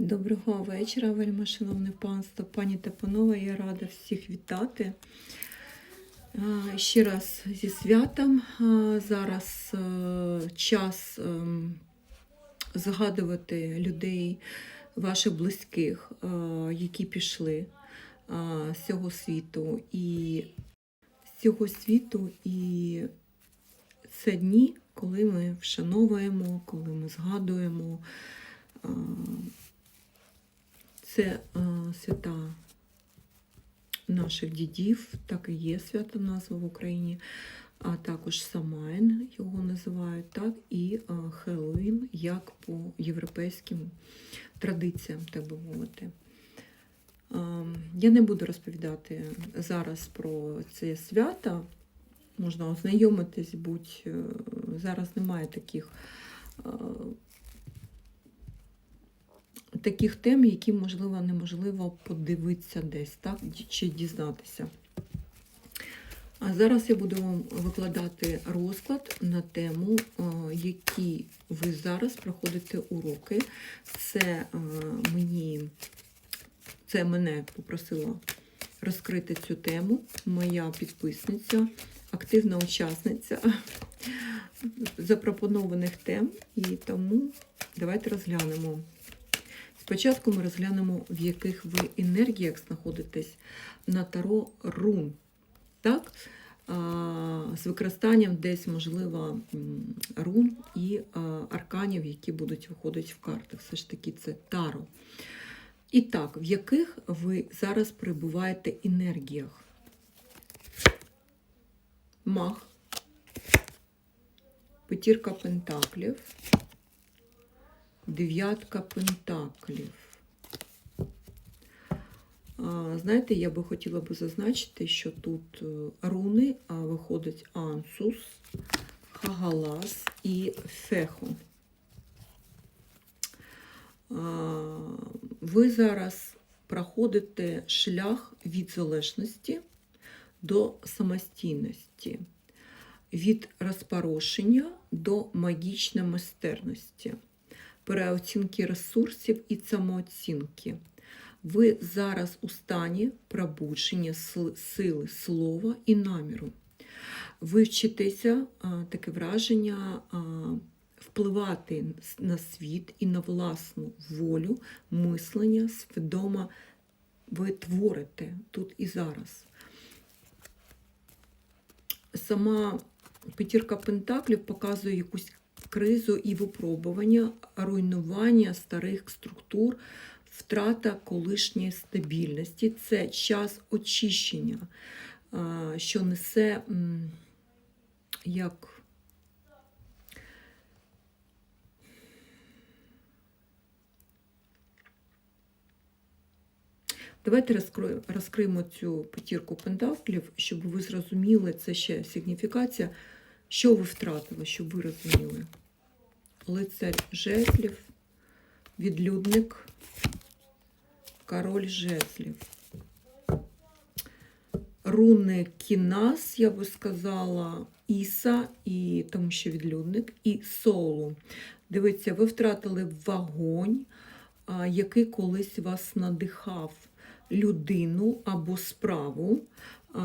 Доброго вечора, вельми шановне панство, пані та панове. Я рада всіх вітати. Ще раз зі святом. Зараз е, час ем, згадувати людей, ваших близьких, е, які пішли з цього світу. І з цього світу, і це дні, коли ми вшановуємо, коли ми згадуємо. Це е, свята наших дідів, так і є свята назва в Україні, а також Самайн його називають, так і е, Хеллоуін, як по європейським традиціям, так би мовити. Е, Я не буду розповідати зараз про це свято. Можна ознайомитись, будь зараз немає таких. Таких тем, які, можливо, неможливо подивитися десь, так, чи дізнатися. А зараз я буду вам викладати розклад на тему, які ви зараз проходите уроки. Це мені, це мене попросила розкрити цю тему. Моя підписниця, активна учасниця запропонованих тем. І тому давайте розглянемо. Спочатку ми розглянемо, в яких ви енергіях знаходитесь на таро рун. Так? З використанням десь, можливо, рун і арканів, які будуть виходити в карти. Все ж таки, це таро. І так, в яких ви зараз перебуваєте енергіях? Мах, п'ятірка пентаклів, дев'ятка пентаклів. Знаєте, я би хотіла би зазначити, що тут е, руни а виходить Ансус, Хагалас і Фехон. Ви зараз проходите шлях від залежності до самостійності, від розпорошення до магічної майстерності, переоцінки ресурсів і самооцінки. Ви зараз у стані пробудження сили слова і наміру. Ви вчитеся, таке враження, впливати на світ і на власну волю, мислення, свідомо ви творите тут і зараз. Сама п'ятірка пентаклів показує якусь кризу і випробування, руйнування старих структур, втрата колишньої стабільності. Це час очищення, що несе як. Давайте розкриємо цю п'ятірку пентаклів, щоб ви зрозуміли, це ще сигніфікація, що ви втратили, щоб ви розуміли. Лицарь жезлів, відлюдник, король жезлів. Руни кінас, я би сказала, Іса, і тому що відлюдник, і солу. Дивіться, ви втратили вогонь, який колись вас надихав людину або справу,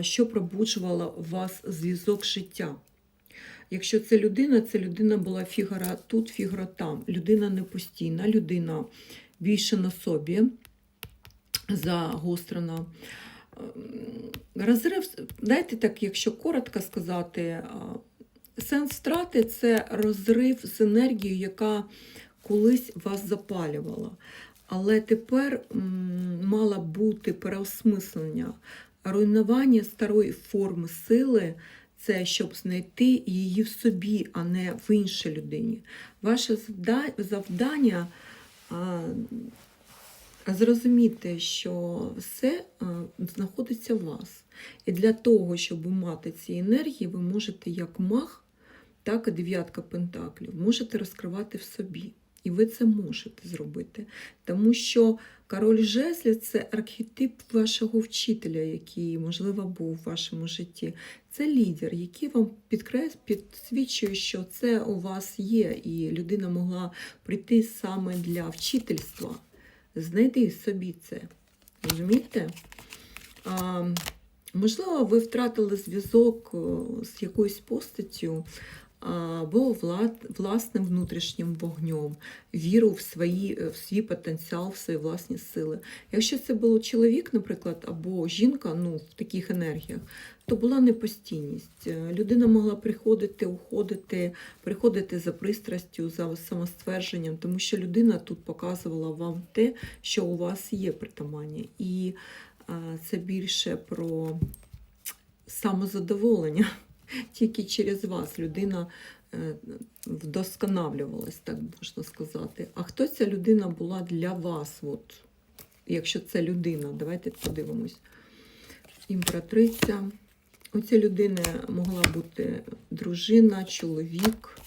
що пробуджувала вас зв'язок життя. Якщо це людина, це людина була фігура тут, фігура там. Людина не постійна, людина більше на собі загострена. Ем, Розрив, дайте так, якщо коротко сказати, сенс втрати це розрив з енергією, яка колись вас запалювала. Але тепер мала бути переосмислення, руйнування старої форми сили. Це щоб знайти її в собі, а не в іншій людині. Ваше завдання зрозуміти, що все знаходиться в вас. І для того, щоб мати ці енергії, ви можете як маг, так і дев'ятка пентаклів, можете розкривати в собі. І ви це можете зробити. Тому що король жезлів це архетип вашого вчителя, який, можливо, був в вашому житті. Це лідер, який вам підкрес, підсвічує, що це у вас є, і людина могла прийти саме для вчительства Знайди собі це. Розумієте? А, можливо, ви втратили зв'язок з якоюсь постаттю або власним внутрішнім вогнем, віру в, свої, в свій потенціал, в свої власні сили. Якщо це був чоловік, наприклад, або жінка ну, в таких енергіях, то була непостійність. Е, Людина могла приходити, уходити, приходити за пристрастю, за самоствердженням, тому що людина тут показувала вам те, що у вас є притамання. І це більше про самозадоволення. Тільки через вас людина е, вдосконалювалась, так можна сказати. А хто ця людина була для вас? От, якщо це людина, давайте подивимось. Імператриця. У цієї людини могла бути дружина, чоловік.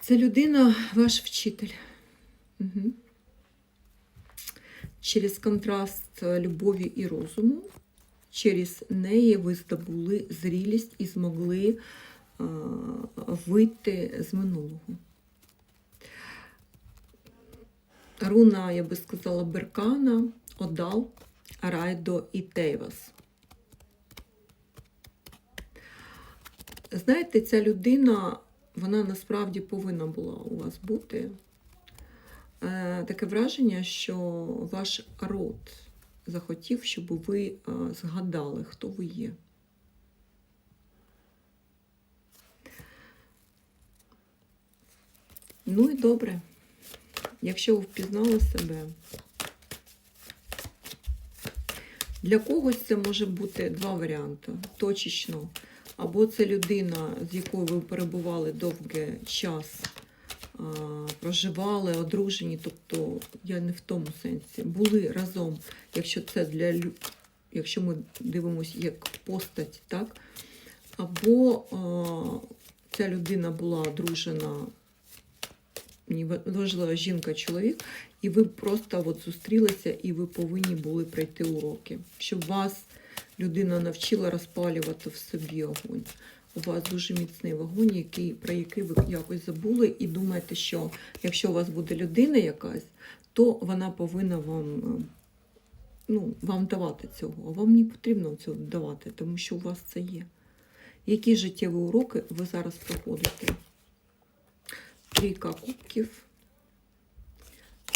Це людина ваш вчитель. Угу. Через контраст любові і розуму, через неї ви здобули зрілість і змогли вийти з минулого. Руна, я би сказала, Беркана, Одал, Райдо і Тейвас. Знаєте, ця людина, вона насправді повинна була у вас бути. Е, Таке враження, що ваш род захотів, щоб ви е, згадали, хто ви є. Ну і добре. Якщо ви впізнали себе, для когось це може бути два варіанти. Точечно. Або це людина, з якою ви перебували довгий час, проживали, одружені, тобто я не в тому сенсі, були разом, якщо це для якщо ми дивимося як постать, так? Або а, ця людина була одружена важлива жінка, чоловік, і ви просто от зустрілися, і ви повинні були пройти уроки, щоб вас людина навчила розпалювати в собі огонь. У вас дуже міцний вогонь, який, про який ви якось забули, і думаєте, що якщо у вас буде людина якась, то вона повинна вам, е, ну, вам давати цього. А вам не потрібно цього давати, тому що у вас це є. Які життєві уроки ви зараз проходите? Трійка кубків,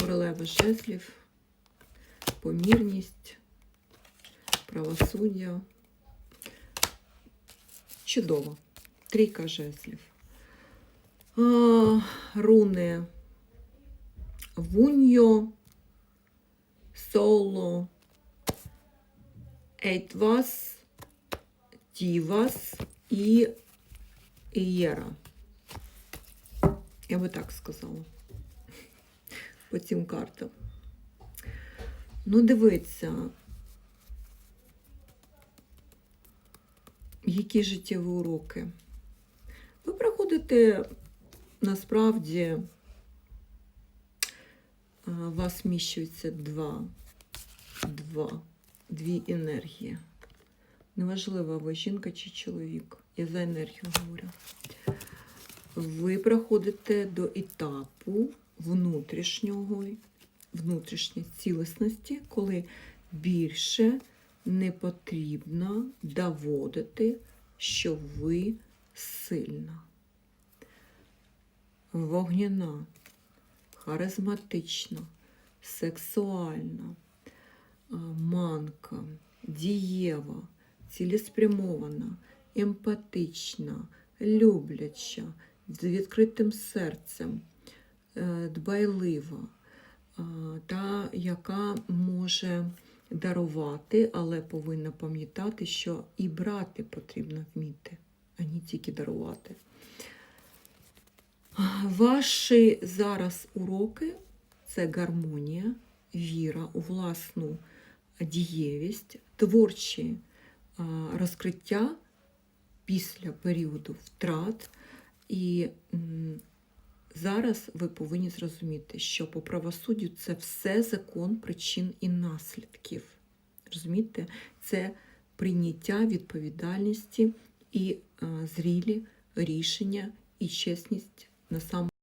королева жезлів, помірність, правосуддя. Чудово. Трійка жезлів. Руни Вуньо, Соло, Ейтвас, Тівас і Ієра. Я би так сказала. По цим картам. Ну, дивіться, які життєві уроки. Ви проходите насправді, вас вміщується два, два, дві енергії. Неважливо, ви жінка чи чоловік. Я за енергію говорю ви проходите до етапу внутрішнього, внутрішньої цілісності, коли більше не потрібно доводити, що ви сильна, вогняна, харизматична, сексуальна, манка, дієва, цілеспрямована, емпатична, любляча, з відкритим серцем, е, дбайлива, та, яка може дарувати, але повинна пам'ятати, що і брати потрібно вміти, а не тільки дарувати. Ваші зараз уроки це гармонія, віра у власну дієвість, творчі розкриття після періоду втрат. І зараз ви повинні зрозуміти, що по правосуддю це все закон причин і наслідків. Розумієте? Це прийняття відповідальності і зрілі рішення і чесність на сам.